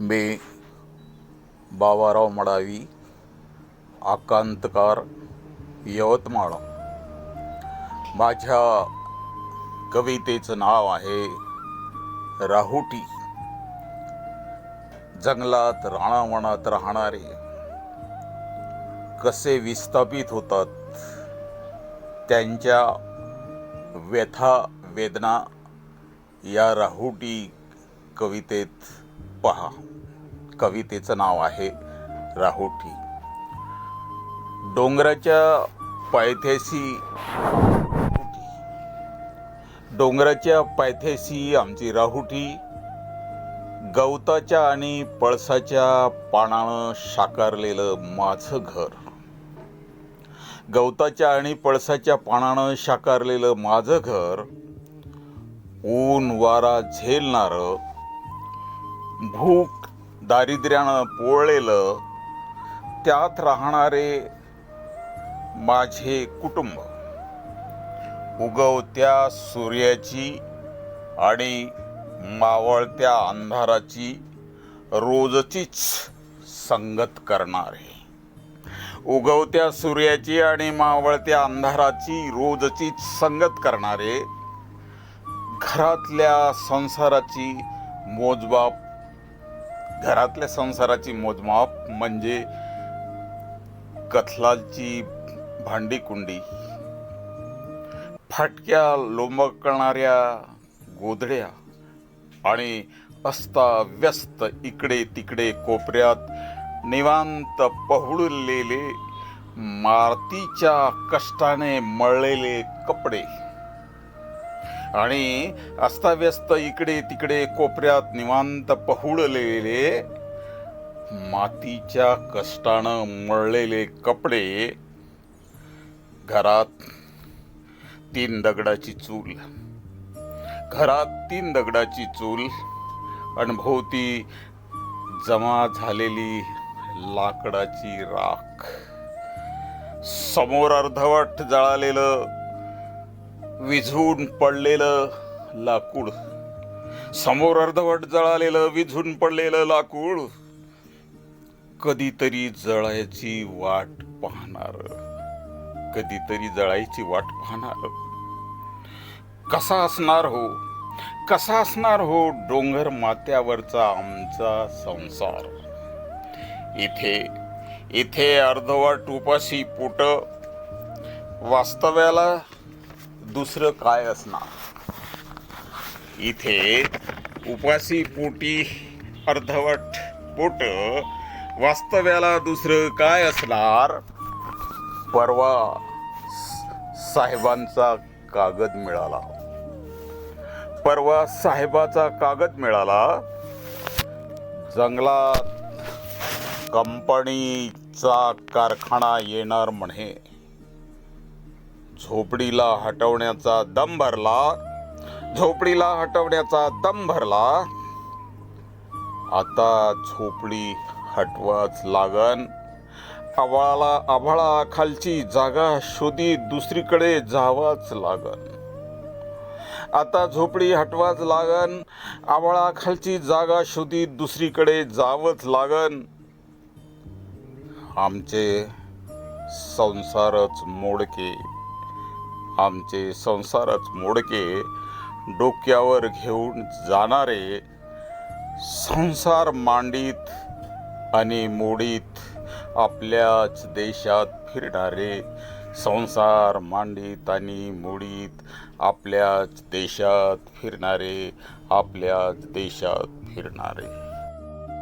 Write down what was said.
मे बाबाराव मडावी आकांतकार यवतमाळ माझ्या कवितेचं नाव आहे राहुटी जंगलात राणावणात राहणारे कसे विस्थापित होतात त्यांच्या व्यथा वेदना या राहुटी कवितेत पहा. कवितेचं नाव आहे राहुटी. डोंगराच्या पायथ्याशी डोंगराच्या पायथ्याशी आमची राहुटी. गवताच्या आणि पळसाच्या पानानं साकारलेलं माझं घर. गवताच्या आणि पळसाच्या पानानं साकारलेलं माझं घर. ऊन वारा झेलणारं भूक दारिद्र्यानं पोळलेलं त्यात राहणारे माझे कुटुंब. उगवत्या सूर्याची आणि मावळत्या अंधाराची रोजचीच संगत करणारे. उगवत्या सूर्याची आणि मावळत्या अंधाराची रोजचीच संगत करणारे घरातल्या संसाराची मोजबाप घरातल्या संसाराची मोजमाप म्हणजे कथलाची भांडी कुंडी. फाटक्या लोंबकणाऱ्या गोधड्या आणि अस्ताव्यस्त इकडे तिकडे कोपऱ्यात निवांत पहुडलेले मारतीच्या कष्टाने मळलेले कपडे. आणि अस्ताव्यस्त इकडे तिकडे कोपऱ्यात निवांत पहुडलेले मातीच्या कष्टानं मळलेले कपडे घरात तीन दगडाची चूल घरात तीन दगडाची चूल अनुभवती जमा झालेली लाकडाची राख समोर अर्धवट जळालेलं विझून पडलेलं लाकूड. समोर अर्धवट जळालेलं विझून पडलेलं लाकूड. कधीतरी जळायची वाट पाहणार. कधीतरी जळायची वाट पाहणार. कसा असणार हो? कसा असणार हो डोंगर मात्यावरचा आमचा संसार? इथे इथे अर्धवट उपाशी पोट. वास्तव्याला दुसरं काय असणार? इथे उपासी पोटी अर्धवट पोट वास्तव्याला दुसरं काय असणार? परवा साहेबांचा कागद मिळाला. परवा साहेबाचा कागद मिळाला. जंगलात कंपनीचा कारखाना येणार म्हणे. झोपडीला हटवण्याचा दम भरला. झोपडीला हटवण्याचा दम भरला. आता झोपडी हटवाच लागन. आभाळाला आभाळा खालची जागा शोधी दुसरीकडे जावाच लागन. आता झोपडी हटवाच लागन. आभाळा खालची जागा शोधी दुसरीकडे जावंच लागन. आमचे संसारच मोडके. आमचे संसारच मोडके डोक्यावर घेऊन जाणारे संसार मांडीत आणि मोडीत आपल्याच देशात फिरणारे संसार मांडीत आणि मोडीत आपल्याच देशात फिरणारे आपल्याच देशात फिरणारे.